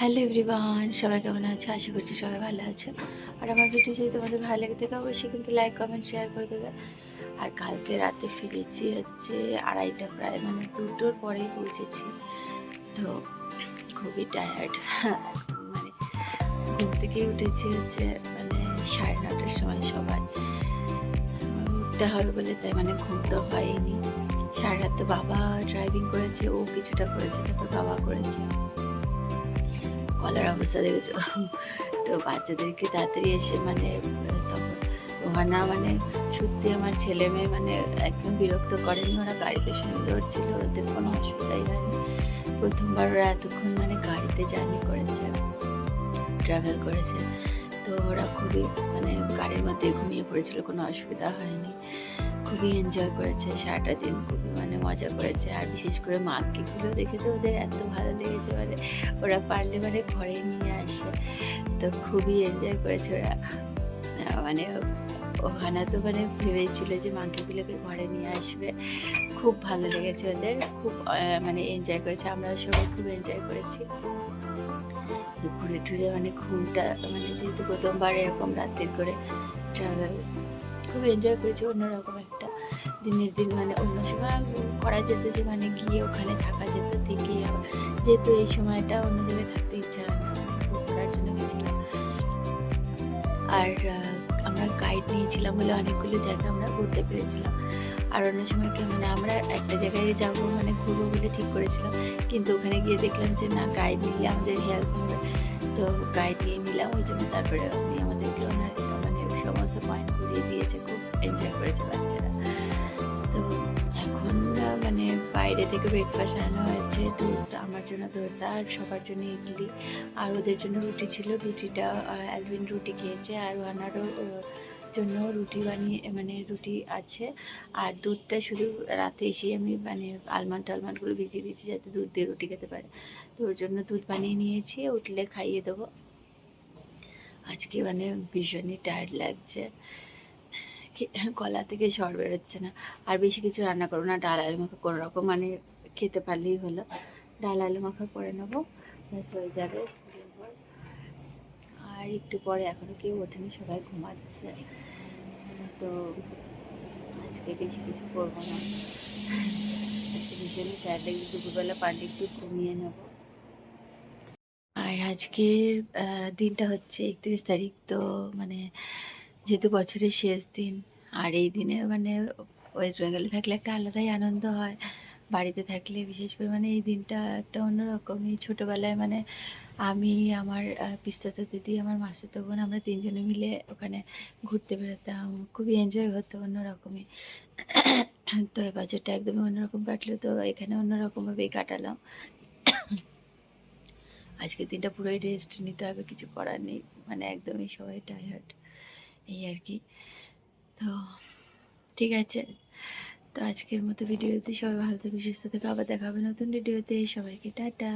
Hello everyone সবাই কেমন আছে? আশা করছি সবাই ভালো আছে। আর আমার ভিডিও যদি তোমাদের ভালো লেগে থাকে, অবশ্যই কিন্তু লাইক কমেন্ট শেয়ার করে দেবে। আর কালকে রাতে ফিরেছি হচ্ছে আড়াইটা প্রায় মানে দুটোর পরেই পৌঁছেছি। তো খুবই টায়ার্ড মানে ঘুম থেকে উঠেছি হচ্ছে মানে সাড়ে নটার সময় সবাই। উঠতে হবে বলে তাই মানে ঘুম তো হয়নি। সারা রাত তো বাবা ড্রাইভিং করেছে, ও কিছুটা করেছে, তারপর বাবা করেছে। কলার অবস্থা দেখেছ? তো বাচ্চাদেরকে তাড়াতাড়ি এসে মানে তখন ওহানা মানে সত্যি আমার ছেলে মেয়ে মানে একদম বিরক্ত করেনি। ওরা গাড়িতে সুন্দর ছিল ওদের কোনো অসুবিধাই হয়নি। প্রথমবার ওরা এতক্ষণ মানে গাড়িতে জার্নি করেছে ট্রাভেল করেছে। তো ওরা খুবই মানে গাড়ির মধ্যে ঘুমিয়ে পড়েছিল, কোনো অসুবিধা হয়নি। খুবই এনজয় করেছে, সারাটা দিন খুবই মানে মজা করেছে। আর বিশেষ করে মাকিগুলো দেখে তো ওদের এত ভালো লেগেছে মানে ওরা পারলে মানে ঘরে নিয়ে আসে। তো খুবই এনজয় করেছে ওরা। মানে ওখানে তো মানে ভেবেছিল যে মাংকিগুলোকে ঘরে নিয়ে আসবে। খুব ভালো লেগেছে ওদের। খুব মানে এনজয় করেছে। আমরা সবাই খুব এনজয় করেছি। ঘুরে টুরে মানে ঘুমটা মানে যেহেতু প্রথমবার এরকম রাতের করে ট্রাভেল খুব এনজয় করেছি অন্যরকম একটা। দিনের দিন মানে অন্য সময় করা যেত যে মানে গিয়ে ওখানে থাকা যেত থেকে। যেহেতু এই সময়টা অন্য জায়গায় থাকতে ইচ্ছা মানে ঘোরার জন্য গেছিলাম। আর আমরা গাইড নিয়েছিলাম বলে অনেকগুলো জায়গা আমরা ঘুরতে পেরেছিলাম। আর অন্য সময় কি মানে আমরা একটা জায়গায় যাব মানে ঘুরবো বলে ঠিক করেছিলাম। কিন্তু ওখানে গিয়ে দেখলাম যে না গাইড নিলে আমাদের হেল্প হবে। তো গাইড নিয়ে নিলাম, ওই জন্য তারপরে উনি আমাদেরকে ওনার মানে সমস্ত পয়েন্ট ঘুরিয়ে দিয়েছে খুব। বাইরে থেকে ব্রেকফাস্ট আনা হয়েছে, দোসা, আমার জন্য দোসা আর সবার জন্য ইডলি। আর ওদের জন্য রুটি ছিল, রুটিটা অ্যালভিন রুটি খেয়েছে আর ওনারও জন্য রুটি বানিয়ে মানে রুটি আছে। আর দুধটা শুধু রাতে এসে আমি মানে আলমন্ড টালমন্ডগুলো ভিজিয়ে দিয়েছি যাতে দুধ দিয়ে রুটি খেতে পারে। তো ওর জন্য দুধ বানিয়ে নিয়েছি, উঠলে খাইয়ে দেবো। আজকে মানে ভীষণই টায়ার্ড লাগছে। কি- গলা থেকে সর বেরোচ্ছে না। আর বেশি কিছু রান্না করব না, ডাল আলু মাখা কোনো রকম মানে খেতে পারলেই হলো। ডাল আলু মাখা করে নেব, ব্যাস হয়ে যাবে। আর একটু পরে এখনও কেউ ওঠেনি, সবাই ঘুমাচ্ছে। তো আজকে বেশি কিছু করব না। আজকে ভীষণই দুপুরবেলা পারলে একটু ঘুমিয়ে নেব। আর আজকের দিনটা হচ্ছে একত্রিশ তারিখ, তো মানে যেহেতু বছরের শেষ দিন, আর এই দিনে মানে ওয়েস্ট বেঙ্গলে থাকলে একটা আলাদাই আনন্দ হয়। বাড়িতে থাকলে বিশেষ করে মানে এই দিনটা একটা অন্যরকমই ছোটোবেলায় মানে আমি, আমার পিস্তত দিদি, আমার মাসিতো বোন, আমরা তিনজনে মিলে ওখানে ঘুরতে বেরোতাম খুবই এনজয় হতো অন্যরকমই। তো এ বছরটা একদমই অন্যরকম কাটলো। তো এখানে অন্যরকমভাবেই কাটালাম। আজকের দিনটা পুরোই রেস্ট নিতে হবে, কিছু করার নেই। মানে একদমই সবাই টায়ার্ড এই আর কি। তো ঠিক আছে। তো আজকের মতো ভিডিওতে সবাই ভালো থেকে, সুস্থ থেকে। আবার দেখা হবে নতুন ভিডিওতে। সবাইকে টাটা।